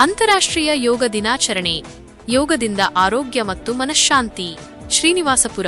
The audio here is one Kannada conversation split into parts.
ಅಂತಾರಾಷ್ಟ್ರೀಯ ಯೋಗ ದಿನಾಚರಣೆ, ಯೋಗದಿಂದ ಆರೋಗ್ಯ ಮತ್ತು ಮನಃಶಾಂತಿ. ಶ್ರೀನಿವಾಸಪುರ,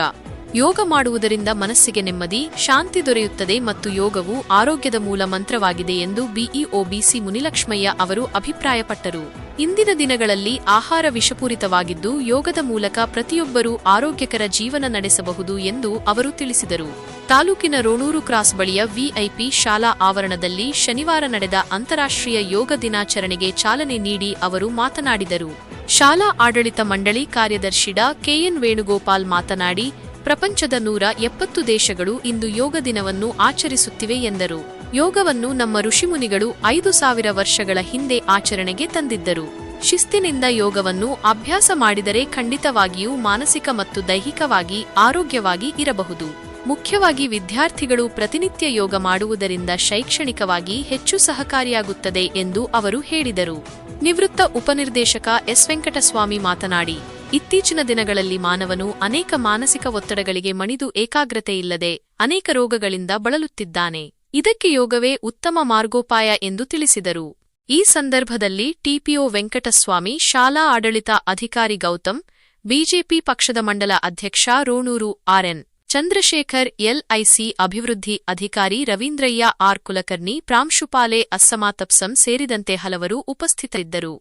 ಯೋಗ ಮಾಡುವುದರಿಂದ ಮನಸ್ಸಿಗೆ ನೆಮ್ಮದಿ, ಶಾಂತಿ ದೊರೆಯುತ್ತದೆ ಮತ್ತು ಯೋಗವು ಆರೋಗ್ಯದ ಮೂಲ ಮಂತ್ರವಾಗಿದೆ ಎಂದು ಬಿಇಒ ಬಿಸಿ ಮುನಿಲಕ್ಷ್ಮಯ್ಯ ಅವರು ಅಭಿಪ್ರಾಯಪಟ್ಟರು. ಇಂದಿನ ದಿನಗಳಲ್ಲಿ ಆಹಾರ ವಿಷಪೂರಿತವಾಗಿದ್ದು, ಯೋಗದ ಮೂಲಕ ಪ್ರತಿಯೊಬ್ಬರೂ ಆರೋಗ್ಯಕರ ಜೀವನ ನಡೆಸಬಹುದು ಎಂದು ಅವರು ತಿಳಿಸಿದರು. ತಾಲೂಕಿನ ರೋಣೂರು ಕ್ರಾಸ್ ಬಳಿಯ ವಿಐಪಿ ಶಾಲಾ ಆವರಣದಲ್ಲಿ ಶನಿವಾರ ನಡೆದ ಅಂತಾರಾಷ್ಟ್ರೀಯ ಯೋಗ ದಿನಾಚರಣೆಗೆ ಚಾಲನೆ ನೀಡಿ ಅವರು ಮಾತನಾಡಿದರು. ಶಾಲಾ ಆಡಳಿತ ಮಂಡಳಿ ಕಾರ್ಯದರ್ಶಿ ಡಾ ಕೆಎನ್ ವೇಣುಗೋಪಾಲ್ ಮಾತನಾಡಿ ಪ್ರಪಂಚದ ನೂರ ಎಪ್ಪತ್ತು ದೇಶಗಳು ಇಂದು ಯೋಗ ದಿನವನ್ನು ಆಚರಿಸುತ್ತಿವೆ ಎಂದರು. ಯೋಗವನ್ನು ನಮ್ಮ ಋಷಿಮುನಿಗಳು ಐದು ಸಾವಿರ ವರ್ಷಗಳ ಹಿಂದೆ ಆಚರಣೆಗೆ ತಂದಿದ್ದರು. ಶಿಸ್ತಿನಿಂದ ಯೋಗವನ್ನು ಅಭ್ಯಾಸ ಮಾಡಿದರೆ ಖಂಡಿತವಾಗಿಯೂ ಮಾನಸಿಕ ಮತ್ತು ದೈಹಿಕವಾಗಿ ಆರೋಗ್ಯವಾಗಿ ಇರಬಹುದು. ಮುಖ್ಯವಾಗಿ ವಿದ್ಯಾರ್ಥಿಗಳು ಪ್ರತಿನಿತ್ಯ ಯೋಗ ಮಾಡುವುದರಿಂದ ಶೈಕ್ಷಣಿಕವಾಗಿ ಹೆಚ್ಚು ಸಹಕಾರಿಯಾಗುತ್ತದೆ ಎಂದು ಅವರು ಹೇಳಿದರು. ನಿವೃತ್ತ ಉಪನಿರ್ದೇಶಕ ಎಸ್ ವೆಂಕಟಸ್ವಾಮಿ ಮಾತನಾಡಿ ಇತ್ತೀಚಿನ ದಿನಗಳಲ್ಲಿ ಮಾನವನು ಅನೇಕ ಮಾನಸಿಕ ಒತ್ತಡಗಳಿಗೆ ಮಣಿದು ಏಕಾಗ್ರತೆ ಇಲ್ಲದೆ ಅನೇಕ ರೋಗಗಳಿಂದ ಬಳಲುತ್ತಿದ್ದಾನೆ. ಇದಕ್ಕೆ ಯೋಗವೇ ಉತ್ತಮ ಮಾರ್ಗೋಪಾಯ ಎಂದು ತಿಳಿಸಿದರು. ಈ ಸಂದರ್ಭದಲ್ಲಿ ಟಿಪಿಒ ವೆಂಕಟಸ್ವಾಮಿ, ಶಾಲಾ ಆಡಳಿತ ಅಧಿಕಾರಿ ಗೌತಮ್ ಬಿಜೆಪಿ ಪಕ್ಷದ ಮಂಡಲ ಅಧ್ಯಕ್ಷ ರೋಣೂರು ಆರ್ಎನ್ ಚಂದ್ರಶೇಖರ್ ಎಲ್ಐಸಿ ಅಭಿವೃದ್ಧಿ ಅಧಿಕಾರಿ ರವೀಂದ್ರಯ್ಯ ಆರ್ ಕುಲಕರ್ಣಿ, ಪ್ರಾಂಶುಪಾಲೆ ಅಸ್ಸಮಾತಪ್ಸಂ ಸೇರಿದಂತೆ ಹಲವರು ಉಪಸ್ಥಿತರಿದ್ದರು.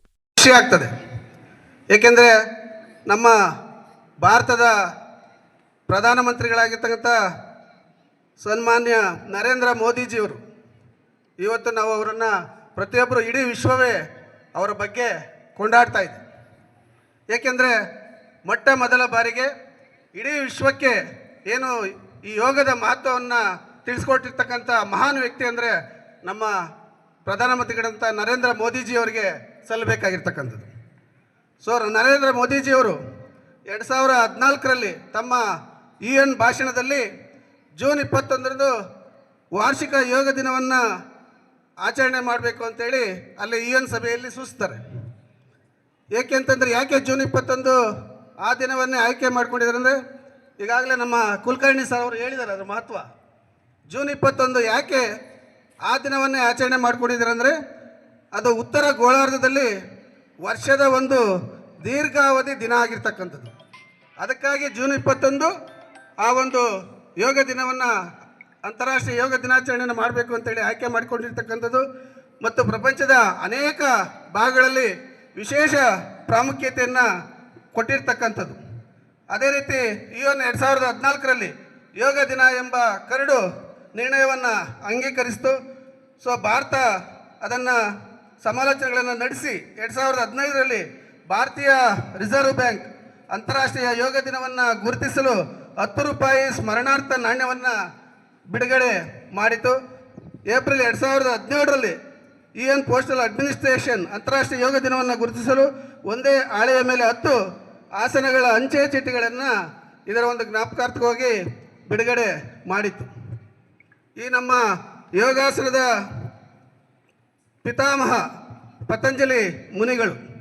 ನಮ್ಮ ಭಾರತದ ಪ್ರಧಾನಮಂತ್ರಿಗಳಾಗಿರ್ತಕ್ಕಂಥ ಸನ್ಮಾನ್ಯ ನರೇಂದ್ರ ಮೋದಿಜಿಯವರು. ಇವತ್ತು ನಾವು ಅವರನ್ನು ಪ್ರತಿಯೊಬ್ಬರು ಇಡೀ ವಿಶ್ವವೇ ಅವರ ಬಗ್ಗೆ ಕೊಂಡಾಡ್ತಾ ಇದೆ ಏಕೆಂದರೆ ಮೊಟ್ಟ ಮೊದಲ ಬಾರಿಗೆ ಇಡೀ ವಿಶ್ವಕ್ಕೆ ಏನು ಈ ಯೋಗದ ಮಹತ್ವವನ್ನು ತಿಳಿಸ್ಕೊಟ್ಟಿರ್ತಕ್ಕಂಥ ಮಹಾನ್ ವ್ಯಕ್ತಿ ಅಂದರೆ ನಮ್ಮ ಪ್ರಧಾನಮಂತ್ರಿಗಳಂಥ ನರೇಂದ್ರ ಮೋದಿಜಿಯವರಿಗೆ ಸಲ್ಲಬೇಕಾಗಿರ್ತಕ್ಕಂಥದ್ದು. ಸೊ ನರೇಂದ್ರ ಮೋದಿಜಿಯವರು ಎರಡು ಸಾವಿರ ಹದಿನಾಲ್ಕರಲ್ಲಿ ತಮ್ಮ ಯು ಎನ್ ಭಾಷಣದಲ್ಲಿ ಜೂನ್ ಇಪ್ಪತ್ತೊಂದರಂದು ವಾರ್ಷಿಕ ಯೋಗ ದಿನವನ್ನು ಆಚರಣೆ ಮಾಡಬೇಕು ಅಂತೇಳಿ ಅಲ್ಲಿ ಇ ಎನ್ ಸಭೆಯಲ್ಲಿ ಸೂಚಿಸ್ತಾರೆ. ಏಕೆ ಅಂತಂದರೆ ಯಾಕೆ ಜೂನ್ ಇಪ್ಪತ್ತೊಂದು ಆ ದಿನವನ್ನೇ ಆಯ್ಕೆ ಮಾಡ್ಕೊಂಡಿದ್ದಾರೆ ಅಂದರೆ ಈಗಾಗಲೇ ನಮ್ಮ ಕುಲಕರ್ಣಿ ಸರ್ ಅವರು ಹೇಳಿದ್ದಾರೆ ಅದರ ಮಹತ್ವ. ಜೂನ್ ಇಪ್ಪತ್ತೊಂದು ಯಾಕೆ ಆ ದಿನವನ್ನೇ ಆಚರಣೆ ಮಾಡ್ಕೊಂಡಿದ್ದಾರೆ ಅಂದರೆ ಅದು ಉತ್ತರ ಗೋಳಾರ್ಧದಲ್ಲಿ ವರ್ಷದ ಒಂದು ದೀರ್ಘಾವಧಿ ದಿನ ಆಗಿರ್ತಕ್ಕಂಥದ್ದು. ಅದಕ್ಕಾಗಿ ಜೂನ್ ಇಪ್ಪತ್ತೊಂದು ಆ ಒಂದು ಯೋಗ ದಿನವನ್ನು, ಅಂತಾರಾಷ್ಟ್ರೀಯ ಯೋಗ ದಿನಾಚರಣೆಯನ್ನು ಮಾಡಬೇಕು ಅಂತೇಳಿ ಆಯ್ಕೆ ಮಾಡಿಕೊಂಡಿರ್ತಕ್ಕಂಥದ್ದು. ಮತ್ತು ಪ್ರಪಂಚದ ಅನೇಕ ಭಾಗಗಳಲ್ಲಿ ವಿಶೇಷ ಪ್ರಾಮುಖ್ಯತೆಯನ್ನು ಕೊಟ್ಟಿರ್ತಕ್ಕಂಥದ್ದು. ಅದೇ ರೀತಿ ಈ ಒಂದು ಎರಡು ಸಾವಿರದ ಹದಿನಾಲ್ಕರಲ್ಲಿ ಯೋಗ ದಿನ ಎಂಬ ಕರಡು ನಿರ್ಣಯವನ್ನು ಅಂಗೀಕರಿಸಿತು. ಸೊ, ಭಾರತ ಅದನ್ನು ಸಮಾಲೋಚನೆಗಳನ್ನು ನಡೆಸಿ ಎರಡು ಸಾವಿರದ ಹದಿನೈದರಲ್ಲಿ ಭಾರತೀಯ ರಿಸರ್ವ್ ಬ್ಯಾಂಕ್ ಅಂತಾರಾಷ್ಟ್ರೀಯ ಯೋಗ ದಿನವನ್ನು ಗುರುತಿಸಲು ಹತ್ತು ರೂಪಾಯಿ ಸ್ಮರಣಾರ್ಥ ನಾಣ್ಯವನ್ನು ಬಿಡುಗಡೆ ಮಾಡಿತು. ಏಪ್ರಿಲ್ ಎರಡು ಸಾವಿರದ ಹದಿನೇಳರಲ್ಲಿ ಇ ಎನ್ ಪೋಸ್ಟಲ್ ಅಡ್ಮಿನಿಸ್ಟ್ರೇಷನ್ ಅಂತಾರಾಷ್ಟ್ರೀಯ ಯೋಗ ದಿನವನ್ನು ಗುರುತಿಸಲು ಒಂದೇ ಹಾಳೆಯ ಮೇಲೆ ಹತ್ತು ಆಸನಗಳ ಅಂಚೆ ಚೀಟಿಗಳನ್ನು ಇದರ ಒಂದು ಜ್ಞಾಪಕಾರ್ಥಕ್ಕೋಗಿ ಬಿಡುಗಡೆ ಮಾಡಿತ್ತು ಈ ನಮ್ಮ ಯೋಗಾಸನದ ಪಿತಾಮಹ, ಪತಂಜಲಿ ಮುನಿಗಳು.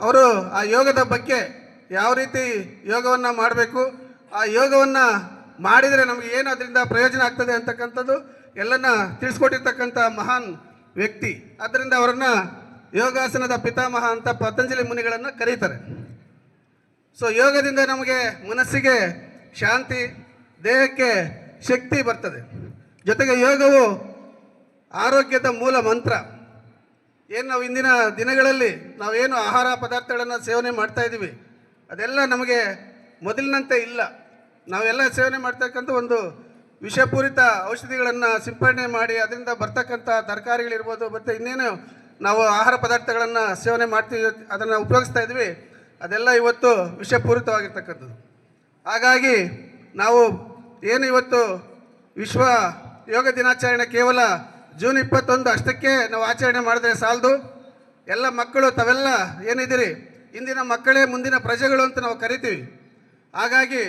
ಅವರು ಆ ಯೋಗದ ಬಗ್ಗೆ ಯಾವ ರೀತಿ ಯೋಗವನ್ನು ಮಾಡಬೇಕು, ಆ ಯೋಗವನ್ನು ಮಾಡಿದರೆ ನಮಗೆ ಏನು ಅದರಿಂದ ಪ್ರಯೋಜನ ಆಗ್ತದೆ ಅಂತಕ್ಕಂಥದ್ದು ಎಲ್ಲನ್ನ ತಿಳಿಸ್ಕೊಟ್ಟಿರ್ತಕ್ಕಂಥ ಮಹಾನ್ ವ್ಯಕ್ತಿ. ಆದ್ದರಿಂದ ಅವರನ್ನು ಯೋಗಾಸನದ ಪಿತಾಮಹ ಅಂತ ಪತಂಜಲಿ ಮುನಿಗಳನ್ನು ಕರೀತಾರೆ. ಸೊ, ಯೋಗದಿಂದ ನಮಗೆ ಮನಸ್ಸಿಗೆ ಶಾಂತಿ, ದೇಹಕ್ಕೆ ಶಕ್ತಿ ಬರ್ತದೆ. ಜೊತೆಗೆ ಯೋಗವು ಆರೋಗ್ಯದ ಮೂಲ ಮಂತ್ರ. ಏನು ನಾವು ಇಂದಿನ ದಿನಗಳಲ್ಲಿ ನಾವೇನು ಆಹಾರ ಪದಾರ್ಥಗಳನ್ನು ಸೇವನೆ ಮಾಡ್ತಾ ಇದ್ದೀವಿ, ಅದೆಲ್ಲ ನಮಗೆ ಮೊದಲಿನಂತೆ ಇಲ್ಲ. ನಾವೆಲ್ಲ ಸೇವನೆ ಮಾಡ್ತಕ್ಕಂಥ ಒಂದು ವಿಷಪೂರಿತ ಔಷಧಿಗಳನ್ನು ಸಿಂಪಡಣೆ ಮಾಡಿ ಅದರಿಂದ ಬರ್ತಕ್ಕಂಥ ತರಕಾರಿಗಳಿರ್ಬೋದು, ಮತ್ತು ಇನ್ನೇನು ನಾವು ಆಹಾರ ಪದಾರ್ಥಗಳನ್ನು ಸೇವನೆ ಮಾಡ್ತೀವಿ, ಅದನ್ನು ಉಪಯೋಗಿಸ್ತಾ ಇದ್ವಿ ಅದೆಲ್ಲ ಇವತ್ತು ವಿಷಪೂರಿತವಾಗಿರ್ತಕ್ಕಂಥದ್ದು. ಹಾಗಾಗಿ ನಾವು ಏನು ಇವತ್ತು ವಿಶ್ವ ಯೋಗ ದಿನಾಚರಣೆ ಕೇವಲ ಜೂನ್ ಇಪ್ಪತ್ತೊಂದು ಅಷ್ಟಕ್ಕೆ ನಾವು ಆಚರಣೆ ಮಾಡಿದ್ರೆ ಸಾಲದು. ಎಲ್ಲ ಮಕ್ಕಳು, ತಾವೆಲ್ಲ ಏನಿದ್ದೀರಿ? ಇಂದಿನ ಮಕ್ಕಳೇ, ಮುಂದಿನ ಪ್ರಜೆಗಳು ಅಂತ ನಾವು ಕರಿತೀವಿ. ಹಾಗಾಗಿ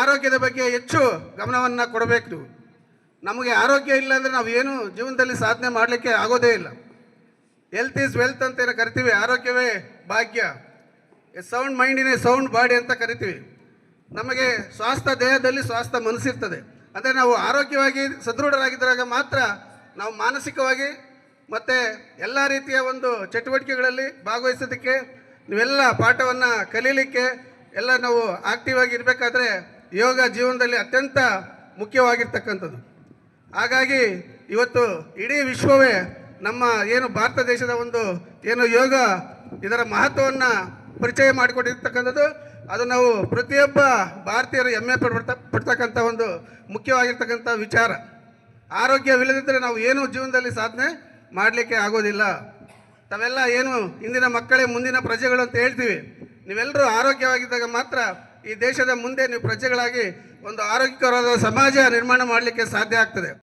ಆರೋಗ್ಯದ ಬಗ್ಗೆ ಹೆಚ್ಚು ಗಮನವನ್ನು ಕೊಡಬೇಕು. ನಮಗೆ ಆರೋಗ್ಯ ಇಲ್ಲ ಅಂದರೆ ನಾವು ಏನು ಜೀವನದಲ್ಲಿ ಸಾಧನೆ ಮಾಡಲಿಕ್ಕೆ ಆಗೋದೇ ಇಲ್ಲ. ಹೆಲ್ತ್ ಈಸ್ ವೆಲ್ತ್ ಅಂತ ಏನು ಕರಿತೀವಿ. ಆರೋಗ್ಯವೇ ಭಾಗ್ಯ. A sound mind in a sound body ಅಂತ ಕರಿತೀವಿ. ನಮಗೆ ಸ್ವಾಸ್ಥ್ಯ ದೇಹದಲ್ಲಿ ಸ್ವಾಸ್ಥ್ಯ ಮನಸ್ಸಿರ್ತದೆ. ಅಂದರೆ ನಾವು ಆರೋಗ್ಯವಾಗಿ ಸದೃಢರಾಗಿದ್ದಾಗ ಮಾತ್ರ ನಾವು ಮಾನಸಿಕವಾಗಿ ಮತ್ತು ಎಲ್ಲ ರೀತಿಯ ಒಂದು ಚಟುವಟಿಕೆಗಳಲ್ಲಿ ಭಾಗವಹಿಸೋದಕ್ಕೆ ನೀವೆಲ್ಲ ಪಾಠವನ್ನು ಕಲೀಲಿಕ್ಕೆ ಎಲ್ಲ ನಾವು ಆಕ್ಟಿವ್ ಆಗಿ ಇರಬೇಕಾದ್ರೆ ಯೋಗ ಜೀವನದಲ್ಲಿ ಅತ್ಯಂತ ಮುಖ್ಯವಾಗಿರ್ತಕ್ಕಂಥದ್ದು. ಹಾಗಾಗಿ ಇವತ್ತು ಇಡೀ ವಿಶ್ವವೇ ನಮ್ಮ ಏನು ಭಾರತ ದೇಶದ ಒಂದು ಏನು ಯೋಗ ಇದರ ಮಹತ್ವವನ್ನು ಪರಿಚಯ ಮಾಡಿಕೊಟ್ಟಿರ್ತಕ್ಕಂಥದ್ದು, ಅದು ನಾವು ಪ್ರತಿಯೊಬ್ಬ ಭಾರತೀಯರು ಹೆಮ್ಮೆ ಪಡ್ತ ಪಡ್ತಕ್ಕಂಥ ಒಂದು ಮುಖ್ಯವಾಗಿರ್ತಕ್ಕಂಥ ವಿಚಾರ. ಆರೋಗ್ಯವಿಲ್ಲದಿದ್ದರೆ ನಾವು ಏನು ಜೀವನದಲ್ಲಿ ಸಾಧನೆ ಮಾಡಲಿಕ್ಕೆ ಆಗೋದಿಲ್ಲ. ತಾವೆಲ್ಲ ಏನು ಇಂದಿನ ಮಕ್ಕಳೇ ಮುಂದಿನ ಪ್ರಜೆಗಳು ಅಂತ ಹೇಳ್ತೀವಿ. ನೀವೆಲ್ಲರೂ ಆರೋಗ್ಯವಾಗಿದ್ದಾಗ ಮಾತ್ರ ಈ ದೇಶದ ಮುಂದೆ ನೀವು ಪ್ರಜೆಗಳಾಗಿ ಒಂದು ಆರೋಗ್ಯಕರವಾದ ಸಮಾಜ ನಿರ್ಮಾಣ ಮಾಡಲಿಕ್ಕೆ ಸಾಧ್ಯ ಆಗ್ತದೆ.